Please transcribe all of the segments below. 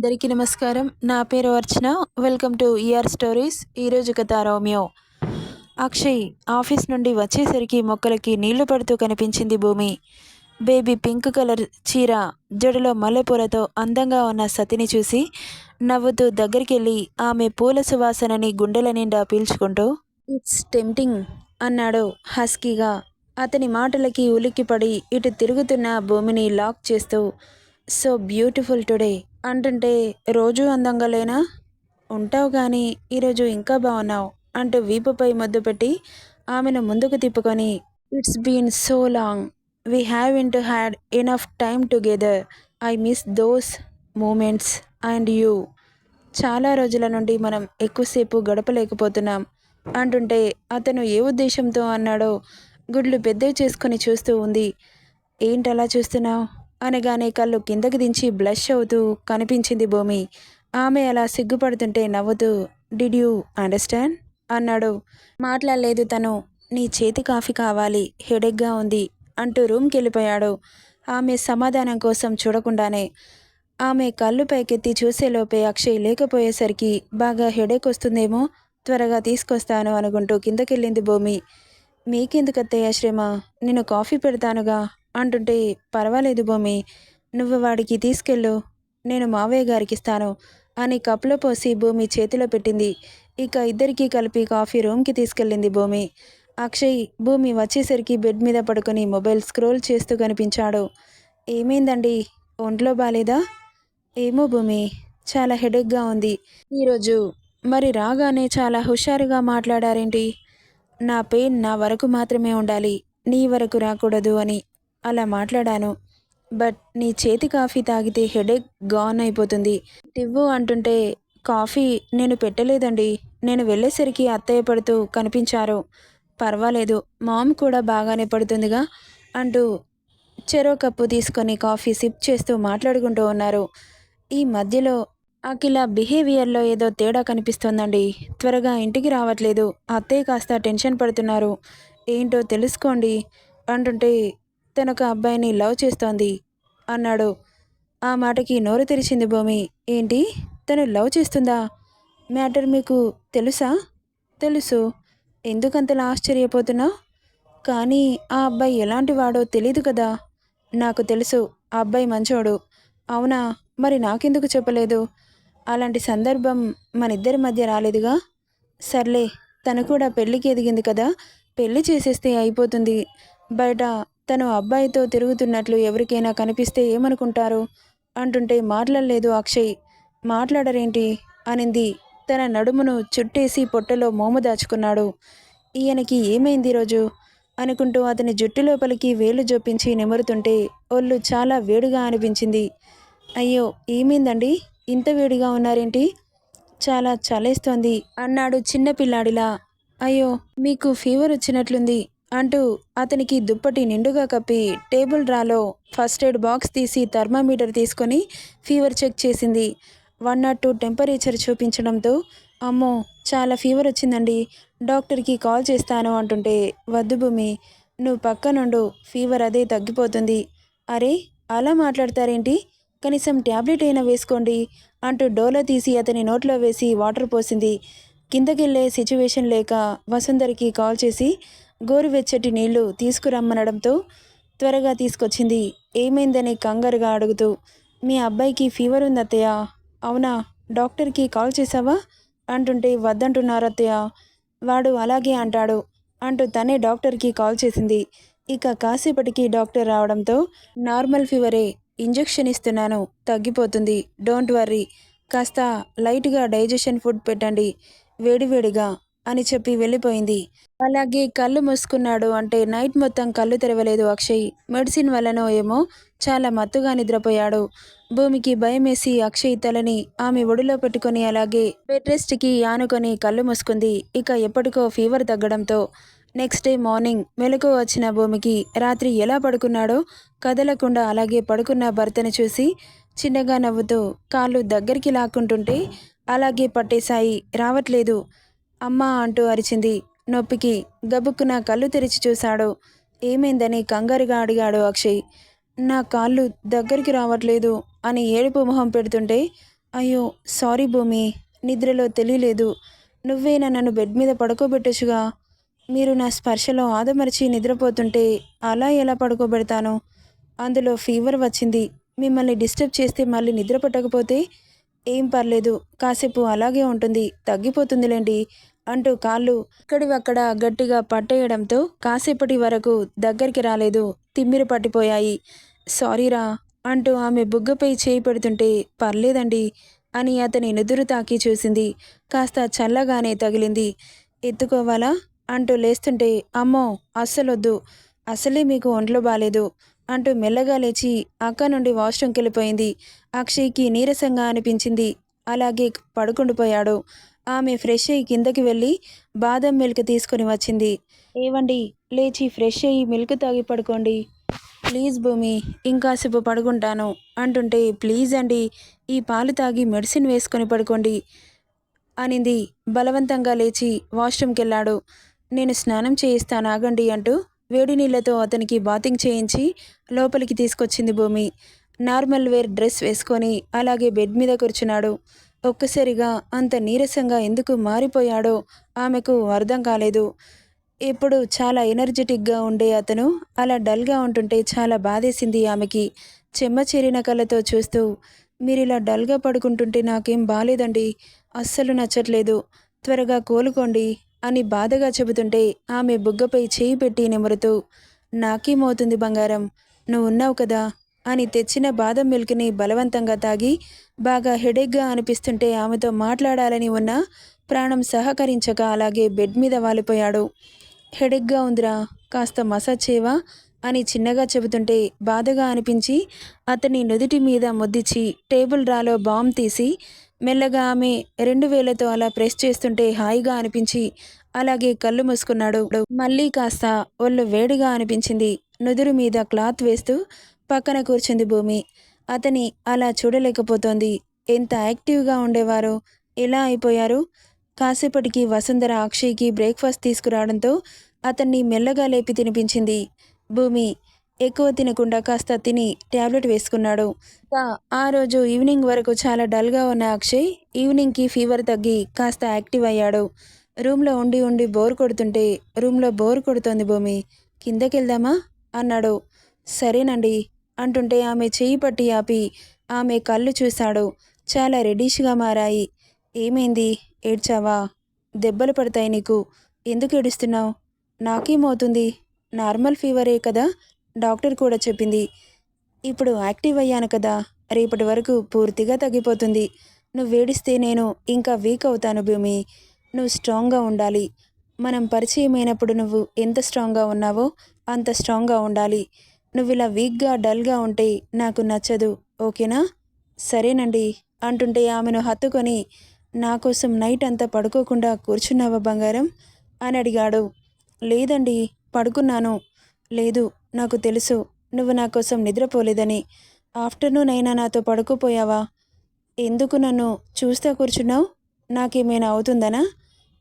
అందరికీ నమస్కారం. నా పేరు Archana. Welcome to ER stories ఈరోజు కథ రోమియో అక్షయ్ ఆఫీస్ నుండి వచ్చేసరికి మొక్కలకి నీళ్ళు పడుతూ కనిపించింది భూమి. బేబీ పింక్ కలర్ చీర జడలో మల్లెపూలతో అందంగా ఉన్న సతిని చూసి నవ్వుతూ దగ్గరికి వెళ్ళి ఆమె పూల సువాసనని గుండెల నిండా పీల్చుకుంటూ ఇట్స్ టెంప్టింగ్ అన్నాడు హస్కీగా. అతని మాటలకి ఉలిక్కిపడి ఇటు తిరుగుతున్న భూమిని లాక్ చేస్తూ సో బ్యూటిఫుల్ టుడే అంటుంటే రోజు అందంగా లేనా ఉంటావు కానీ ఈరోజు ఇంకా బాగున్నావు అంటూ వీపుపై ముద్దు పెట్టి ఆమెను ముందుకు తిప్పుకొని it's been so long. We have in to had enough time together. I miss those moments and you. చాలా రోజుల నుండి మనం ఎక్కువసేపు గడపలేకపోతున్నాం అంటుంటే అతను ఏ ఉద్దేశంతో అన్నాడో గుడ్లు పెద్దవి చేసుకొని చూస్తూ ఉంది. ఏంటలా చూస్తున్నావు? అనగానే కళ్ళు కిందకి దించి బ్లష్ అవుతూ కనిపించింది భూమి. ఆమె అలా సిగ్గుపడుతుంటే నవ్వుతూ డిడ్ యూ అండర్స్టాండ్ అన్నాడు. మాట్లాడలేదు తను. నీ చేతి కాఫీ కావాలి. హెడెక్గా ఉంది అంటూ రూమ్కి వెళ్ళిపోయాడు. ఆమె సమాధానం కోసం చూడకుండానే ఆమె కళ్ళు పైకెత్తి చూసేలోపే అక్షయ్ లేకపోయేసరికి బాగా హెడేక్ వస్తుందేమో త్వరగా తీసుకొస్తాను అనుకుంటూ కిందకెళ్ళింది భూమి. మీకెందుకు అత్తయ్య శ్రమ? నేను కాఫీ పెడతానుగా. అంటుంటే పర్వాలేదు భూమి నువ్వు వాడికి తీసుకెళ్ళు నేను మావయ్య గారికి ఇస్తాను అని కప్లో పోసి భూమి చేతిలో పెట్టింది. ఇక ఇద్దరికీ కలిపి కాఫీ రూమ్కి తీసుకెళ్ళింది భూమి. అక్షయ్ భూమి వచ్చేసరికి బెడ్ మీద పడుకొని మొబైల్ స్క్రోల్ చేస్తూ కనిపించాడు. ఏమైందండి? ఒంట్లో బాలేదా? ఏమో భూమి చాలా హెడేక్గా ఉంది. ఈరోజు మరి రాగానే చాలా హుషారుగా మాట్లాడారేంటి? నా పెయిన్ నా వరకు మాత్రమే ఉండాలి నీ వరకు రాకూడదు అని అలా మాట్లాడాను. బట్ నీ చేతి కాఫీ తాగితే హెడేక్ గాన్ అయిపోతుంది. ఇవ్వు అంటుంటే కాఫీ నేను పెట్టలేదండి. నేను వెళ్ళేసరికి అత్తయ్య పడుతూ కనిపించారు. పర్వాలేదు మామ్ కూడా బాగానే పడుతుందిగా అంటూ చెరో కప్పు తీసుకొని కాఫీ సిప్ చేస్తూ మాట్లాడుకుంటూ ఉన్నారు. ఈ మధ్యలో అఖిల బిహేవియర్లో ఏదో తేడా కనిపిస్తోందండి. త్వరగా ఇంటికి రావట్లేదు. అత్తయ్య కాస్త టెన్షన్ పడుతున్నారు. ఏంటో తెలుసుకోండి అంటుంటే తనొక అబ్బాయిని లవ్ చేస్తోంది అన్నాడు. ఆ మాటకి నోరు తెరిచింది భూమి. ఏంటి? తను లవ్ చేస్తుందా? మ్యాటర్ మీకు తెలుసా? తెలుసు. ఎందుకంతలా ఆశ్చర్యపోతున్నావు? కానీ ఆ అబ్బాయి ఎలాంటి వాడో తెలీదు కదా. నాకు తెలుసు ఆ అబ్బాయి మంచోడు. అవునా? మరి నాకెందుకు చెప్పలేదు? అలాంటి సందర్భం మన ఇద్దరి మధ్య రాలేదుగా? సర్లే తను కూడా పెళ్ళికి ఎదిగింది కదా. పెళ్ళి చేసేస్తే అయిపోతుంది. బయట తను అబ్బాయితో తిరుగుతున్నట్లు ఎవరికైనా కనిపిస్తే ఏమనుకుంటారు? అంటుంటే మాట్లాడలేదు అక్షయ్. మాట్లాడరేంటి? అనింది. తన నడుమును చుట్టేసి పొట్టలో మోము దాచుకున్నాడు. ఈయనకి ఏమైంది రోజు? అనుకుంటూ అతని జుట్టు లోపలికి వేలు జొప్పించి నిమురుతుంటే ఒళ్ళు చాలా వేడిగా అనిపించింది. అయ్యో ఏమైందండి? ఇంత వేడిగా ఉన్నారేంటి? చాలా చలేస్తోంది అన్నాడు చిన్నపిల్లాడిలా అయ్యో మీకు ఫీవర్ వచ్చినట్లుంది. అంటూ అతనికి దుప్పటి నిండుగా కప్పి టేబుల్ డ్రాలో ఫస్ట్ ఎయిడ్ బాక్స్ తీసి థర్మామీటర్ తీసుకొని ఫీవర్ చెక్ చేసింది. వన్ నాట్ టూ టెంపరేచర్ చూపించడంతో అమ్మో చాలా ఫీవర్ వచ్చిందండి. డాక్టర్కి కాల్ చేస్తాను అంటుంటే వద్దు భూమి నువ్వు పక్కనుండు ఫీవర్ అదే తగ్గిపోతుంది. అరే అలా మాట్లాడతారేంటి? కనీసం ట్యాబ్లెట్ అయినా వేసుకోండి అంటూ డోలో తీసి అతని నోట్లో వేసి వాటర్ పోసింది. కిందకెళ్ళే సిచ్యువేషన్ లేక వసుంధరికి కాల్ చేసి గోరువెచ్చటి నీళ్ళు తీసుకురమ్మనడంతో త్వరగా తీసుకొచ్చింది. ఏమైందని కంగారుగా అడుగుతూ మీ అబ్బాయికి ఫీవర్ ఉంది అత్తయ్య అవునా? డాక్టర్కి కాల్ చేసావా అంటుంటే వద్దంటున్నారు అత్తయ్య వాడు అలాగే అంటాడు అంటూ తనే డాక్టర్కి కాల్ చేసింది. ఇక కాసేపటికి డాక్టర్ రావడంతో నార్మల్ ఫీవరే. ఇంజెక్షన్ ఇస్తున్నాను. తగ్గిపోతుంది. Don't worry. కాస్త లైట్గా డైజెషన్ ఫుడ్ పెట్టండి. వేడివేడిగా. అని చెప్పి వెళ్ళిపోయింది. అలాగే కళ్ళు మూసుకున్నాడు అంటే నైట్ మొత్తం కళ్ళు తెరవలేదు అక్షయ్. మెడిసిన్ వల్లనో ఏమో చాలా మత్తుగా నిద్రపోయాడు. భూమికి భయమేసి అక్షయ్ తలని ఆమె ఒడిలో పెట్టుకొని అలాగే బెడ్ రెస్ట్కి ఆనుకొని కళ్ళు మూసుకుంది. ఇక ఎప్పటికో ఫీవర్ తగ్గడంతో నెక్స్ట్ డే మార్నింగ్ మెలకు వచ్చిన భూమికి రాత్రి ఎలా పడుకున్నాడో కదలకుండా అలాగే పడుకున్న భర్తను చూసి చిన్నగా నవ్వుతూ కాళ్ళు దగ్గరికి లాక్కుంటుంటే అలాగే పట్టేశాయి. రావట్లేదు. అమ్మా అంటూ అరిచింది. నొప్పికి గబుక్కున కళ్ళు తెరిచి చూశాడు. ఏమైందని కంగారుగా అడిగాడు అక్షయ్. నా కాళ్ళు దగ్గరికి రావట్లేదు అని ఏడుపు మొహం పెడుతుంటే అయ్యో సారీ భూమి నిద్రలో తెలియలేదు. నువ్వేనా నన్ను బెడ్ మీద పడుకోబెట్టొచ్చుగా. మీరు నా స్పర్శలో ఆదమరిచి నిద్రపోతుంటే అలా ఎలా పడుకోబెడతాను? అందులో ఫీవర్ వచ్చింది. మిమ్మల్ని డిస్టర్బ్ చేస్తే మళ్ళీ నిద్ర పట్టకపోతే ఏం పర్లేదు. కాసేపు అలాగే ఉంటుంది. తగ్గిపోతుందిలేండి. అంటూ కాళ్ళు అక్కడివక్కడ గట్టిగా పట్టేయడంతో కాసేపటి వరకు దగ్గరికి రాలేదు. తిమ్మిరి పట్టిపోయాయి. సారీరా అంటూ ఆమె బుగ్గపై చేయి పెడుతుంటే పర్లేదండి అని అతని నుదురు తాకి చూసింది. కాస్త చల్లగానే తగిలింది. ఎత్తుకోవాలా? అంటూ లేస్తుంటే అమ్మో అస్సలొద్దు. అసలే మీకు ఒంట్లో బాలేదు అంటూ మెల్లగా లేచి అక్క నుండి వాష్రూమ్కి వెళ్ళిపోయింది అక్షయ్కి నీరసంగా అనిపించింది. అలాగే పడుకుండిపోయాడు. ఆమె ఫ్రెష్ అయ్యి కిందకి వెళ్ళి బాదం మిల్క్ తీసుకొని వచ్చింది. ఏవండి లేచి ఫ్రెష్ అయ్యి మిల్క్ తాగి పడుకోండి. ప్లీజ్ భూమి ఇంకాసేపు పడుకుంటాను. అంటుంటే ప్లీజ్ అండి ఈ పాలు తాగి మెడిసిన్ వేసుకొని పడుకోండి అనింది. బలవంతంగా లేచి వాష్రూమ్కి వెళ్ళాడు నేను స్నానం చేయిస్తాను ఆగండి అంటూ వేడి నీళ్ళతో అతనికి బాతింగ్ చేయించి లోపలికి తీసుకొచ్చింది భూమి. నార్మల్ వేర్ డ్రెస్ వేసుకొని అలాగే బెడ్ మీద కూర్చున్నాడు. ఒక్కసారిగా అంత నీరసంగా ఎందుకు మారిపోయాడో ఆమెకు అర్థం కాలేదు. ఎప్పుడు చాలా ఎనర్జెటిక్గా ఉండే అతను అలా డల్గా ఉంటుంటే చాలా బాధేసింది ఆమెకి. చెమ్మ చేరిన కళ్ళతో చూస్తూ మీరు ఇలా డల్గా పడుకుంటుంటే నాకేం బాలేదండి. అస్సలు నచ్చట్లేదు. త్వరగా కోలుకోండి అని బాధగా చెబుతుంటే ఆమె బుగ్గపై చేయి పెట్టి నిమురుతూ నాకేమవుతుంది బంగారం? నువ్వు ఉన్నావు కదా. అని తెచ్చిన బాదం మిల్క్ని బలవంతంగా తాగి బాగా హెడేక్గా అనిపిస్తుంటే ఆమెతో మాట్లాడాలని ఉన్న ప్రాణం సహకరించక అలాగే బెడ్ మీద వాలిపోయాడు. హెడేక్గా ఉందిరా కాస్త మసాజ్ చేయవా? అని చిన్నగా చెబుతుంటే బాధగా అనిపించి అతని నుదుటి మీద ముద్దిచ్చి టేబుల్ రాలో బామ్ తీసి మెల్లగా ఆమె రెండు వేలతో అలా ప్రెస్ చేస్తుంటే హాయిగా అనిపించి అలాగే కళ్ళు మూసుకున్నాడు. మళ్ళీ కాస్త ఒళ్ళు వేడిగా అనిపించింది. నుదురు మీద క్లాత్ వేస్తూ పక్కన కూర్చుంది భూమి. అతని అలా చూడలేకపోతోంది. ఎంత యాక్టివ్గా ఉండేవారో ఎలా అయిపోయారు? కాసేపటికి వసుంధర అక్షయ్కి బ్రేక్ఫాస్ట్ తీసుకురావడంతో అతన్ని మెల్లగా లేపి తినిపించింది. భూమి ఎక్కువ తినకుండా కాస్త తిని ట్యాబ్లెట్ వేసుకున్నాడు. ఆ రోజు ఈవినింగ్ వరకు చాలా డల్గా ఉన్న అక్షయ్ ఈవినింగ్కి ఫీవర్ తగ్గి కాస్త యాక్టివ్ అయ్యాడు. రూమ్లో ఉండి ఉండి బోర్ కొడుతుంటే రూమ్లో బోర్ కొడుతోంది భూమి. కిందకి వెళ్దామా అన్నాడు. సరేనండి. అంటుంటే ఆమె చేయి పట్టి ఆపి ఆమె కళ్ళు చూశాడు. చాలా రెడీష్గా మారాయి. ఏమైంది? ఏడ్చావా? దెబ్బలు పడతాయి నీకు. ఎందుకు ఏడుస్తున్నావు? నాకేమవుతుంది? నార్మల్ ఫీవరే కదా? డాక్టర్ కూడా చెప్పింది. ఇప్పుడు యాక్టివ్ అయ్యాను కదా. రేపటి వరకు పూర్తిగా తగ్గిపోతుంది. నువ్వు వేడిస్తే నేను ఇంకా వీక్ అవుతాను భూమి. నువ్వు స్ట్రాంగ్గా ఉండాలి. మనం పరిచయమైనప్పుడు నువ్వు ఎంత స్ట్రాంగ్గా ఉన్నావో అంత స్ట్రాంగ్గా ఉండాలి. నువ్వు ఇలా వీక్గా డల్గా ఉంటే నాకు నచ్చదు ఓకేనా? సరేనండి అంటుంటే ఆమెను హత్తుకొని నా కోసం నైట్ అంతా పడుకోకుండా కూర్చున్నావా బంగారం? అని అడిగాడు. లేదండి పడుకున్నాను. లేదు నాకు తెలుసు నువ్వు నా కోసం నిద్రపోలేదని. ఆఫ్టర్నూన్ అయినా నాతో పడుకోపోయావా? ఎందుకు నన్ను చూస్తా కూర్చున్నావు? నాకేమైనా అవుతుందనా?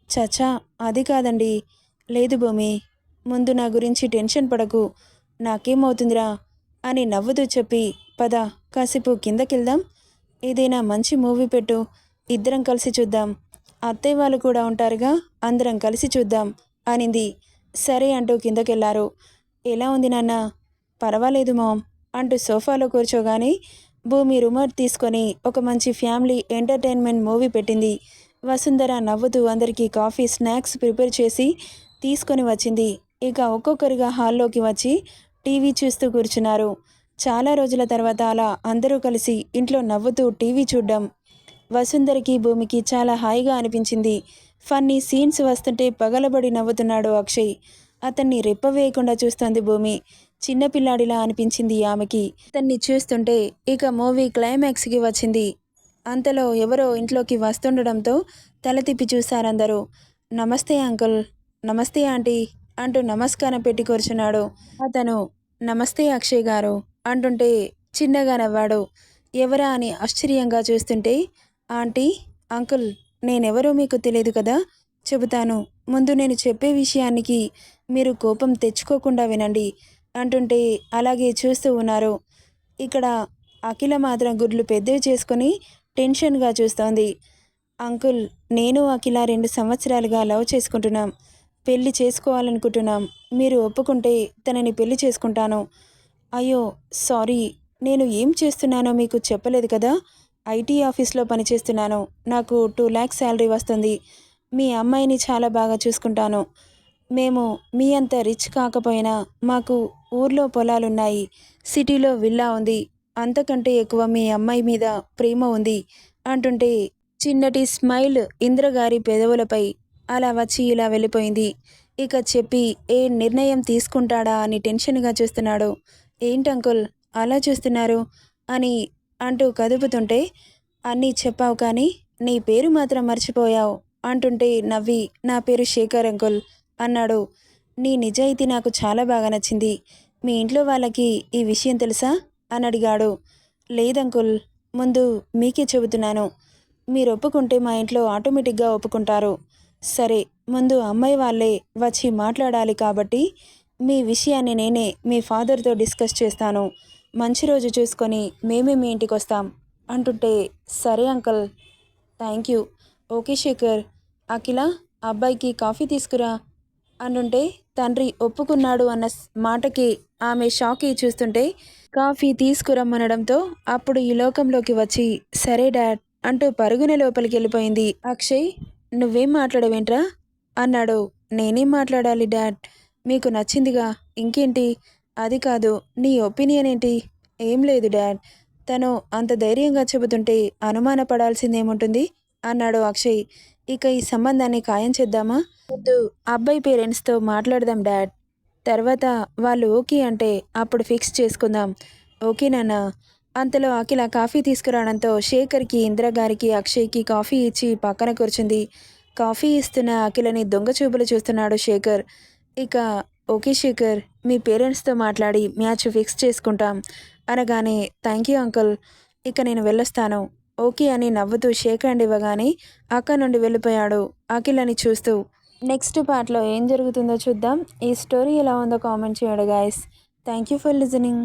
చచా అది కాదండి. లేదు భూమి ముందు నా గురించి టెన్షన్ పడకు. నాకేమవుతుందిరా అని నవ్వుతూ చెప్పి పద కాసేపు కిందకెళ్దాం. ఏదైనా మంచి మూవీ పెట్టు ఇద్దరం కలిసి చూద్దాం. అత్తయ్య వాళ్ళు కూడా ఉంటారుగా అందరం కలిసి చూద్దాం అనింది. సరే అంటూ కిందకెళ్ళారు. ఎలా ఉంది నాన్న? పర్వాలేదు మామ్ అంటూ సోఫాలో కూర్చోగానే భూమి రుమర్ తీసుకొని ఒక మంచి ఫ్యామిలీ ఎంటర్టైన్మెంట్ మూవీ పెట్టింది. వసుంధర నవ్వుతూ అందరికీ కాఫీ స్నాక్స్ ప్రిపేర్ చేసి తీసుకొని వచ్చింది. ఇక ఒక్కొక్కరిగా హాల్లోకి వచ్చి టీవీ చూస్తూ కూర్చున్నారు. చాలా రోజుల తర్వాత అలా అందరూ కలిసి ఇంట్లో నవ్వుతూ టీవీ చూడ్డం. వసుంధరికి భూమికి చాలా హాయిగా అనిపించింది. ఫన్నీ సీన్స్ వస్తుంటే పగలబడి నవ్వుతున్నాడు అక్షయ్. అతన్ని రెప్పవేయకుండా చూస్తోంది భూమి. చిన్నపిల్లాడిలా అనిపించింది ఆమెకి. అతన్ని చూస్తుంటే ఇక మూవీ క్లైమాక్స్కి వచ్చింది. అంతలో ఎవరో ఇంట్లోకి వస్తుండడంతో తల తిప్పి చూశారందరూ. నమస్తే అంకుల్. నమస్తే ఆంటీ అంటూ నమస్కారం పెట్టి కూర్చున్నాడు. అతను నమస్తే అక్షయ్ గారు అంటుంటే చిన్నగా నవ్వాడు. ఎవరా అని ఆశ్చర్యంగా చూస్తుంటే ఆంటీ అంకుల్ నేనెవరో మీకు తెలియదు కదా? చెబుతాను. ముందు నేను చెప్పే విషయానికి మీరు కోపం తెచ్చుకోకుండా వినండి అంటుంటే అలాగే చూస్తూ ఉన్నారు. ఇక్కడ అఖిల మాత్రం గుడ్లు పెద్దవి చేసుకొని టెన్షన్గా చూస్తోంది. అంకుల్ నేను అఖిల రెండు సంవత్సరాలుగా లవ్ చేసుకుంటున్నాం. పెళ్ళి చేసుకోవాలనుకుంటున్నాం. మీరు ఒప్పుకుంటే తనని పెళ్ళి చేసుకుంటాను. అయ్యో సారీ. నేను ఏం చేస్తున్నానో మీకు చెప్పలేదు కదా? ఐటీ ఆఫీస్లో పనిచేస్తున్నాను. నాకు టూ ల్యాక్స్ శాలరీ వస్తుంది. మీ అమ్మాయిని చాలా బాగా చూసుకుంటాను. మేము మీ అంత రిచ్ కాకపోయినా మాకు ఊర్లో పొలాలున్నాయి. సిటీలో విల్లా ఉంది. అంతకంటే ఎక్కువ మీ అమ్మాయి మీద ప్రేమ ఉంది. అంటుంటే చిన్నటి స్మైల్ ఇంద్రగారి పెదవులపై అలా వచ్చి ఇలా వెళ్ళిపోయింది. ఇక చెప్పి ఏ నిర్ణయం తీసుకుంటాడా అని టెన్షన్గా చూస్తున్నాడు. ఏంటి అంకుల్? అలా చూస్తున్నారు? అని అంటూ కదుపుతుంటే అన్నీ చెప్పావు కానీ నీ పేరు మాత్రం మర్చిపోయావు. అంటుంటే నవ్వి నా పేరు శేఖర్ అంకుల్ అన్నాడు. నీ నిజాయితీ నాకు చాలా బాగా నచ్చింది. మీ ఇంట్లో వాళ్ళకి ఈ విషయం తెలుసా? అని అడిగాడు. లేదంకుల్ ముందు మీకే చెబుతున్నాను. మీరు ఒప్పుకుంటే మా ఇంట్లో ఆటోమేటిక్గా ఒప్పుకుంటారు. సరే ముందు అమ్మాయి వాళ్ళే వచ్చి మాట్లాడాలి కాబట్టి మీ విషయాన్ని నేనే మీ ఫాదర్తో డిస్కస్ చేస్తాను. మంచి రోజు చూసుకొని మేమే మీ ఇంటికి వస్తాం. అంటుంటే సరే uncle thank you. Okay Shekhar Akhila అబ్బాయికి కాఫీ తీసుకురా అంటుంటే తండ్రి ఒప్పుకున్నాడు అన్న మాటకి ఆమె షాక్ అయి చూస్తుంటే కాఫీ తీసుకురమ్మనడంతో అప్పుడు ఈ లోకంలోకి వచ్చి సరే డాడ్ అంటూ పరుగున లోపలికి వెళ్ళిపోయింది అక్షయ్. నువ్వేం మాట్లాడవేంట్రా? అన్నాడు. నేనేం మాట్లాడాలి డాడ్? మీకు నచ్చిందిగా? ఇంకేంటి? అది కాదు నీ ఒపీనియన్ ఏంటి? ఏం లేదు డాడ్. తను అంత ధైర్యంగా చెబుతుంటే అనుమానపడాల్సిందేముంటుంది? అన్నాడు అక్షయ్. ఇక ఈ సంబంధాన్ని ఖాయం చేద్దామా? వద్దు. అబ్బాయి పేరెంట్స్తో మాట్లాడదాం డాడ్. తర్వాత వాళ్ళు ఓకే అంటే అప్పుడు ఫిక్స్ చేసుకుందాం. ఓకే నాన్న. అంతలో అఖిల కాఫీ తీసుకురావడంతో శేఖర్కి ఇంద్రగారికి అక్షయ్కి కాఫీ ఇచ్చి పక్కన కూర్చుంది. కాఫీ ఇస్తున్న అఖిలని దొంగ చూపులు చూస్తున్నాడు శేఖర్. ఇక ఓకే శేఖర్ మీ పేరెంట్స్తో మాట్లాడి మ్యాచ్ ఫిక్స్ చేసుకుంటాం. అనగానే థ్యాంక్ యూ అంకుల్ ఇక నేను వెళ్ళొస్తాను. ఓకే అని నవ్వుతూ షేక్ హ్యాండ్ ఇవ్వగానే అక్క నుండి వెళ్ళిపోయాడు అఖిలని చూస్తూ. నెక్స్ట్ పార్ట్లో ఏం జరుగుతుందో చూద్దాం. ఈ స్టోరీ ఎలా ఉందో కామెంట్ చేయండి guys thank you for listening.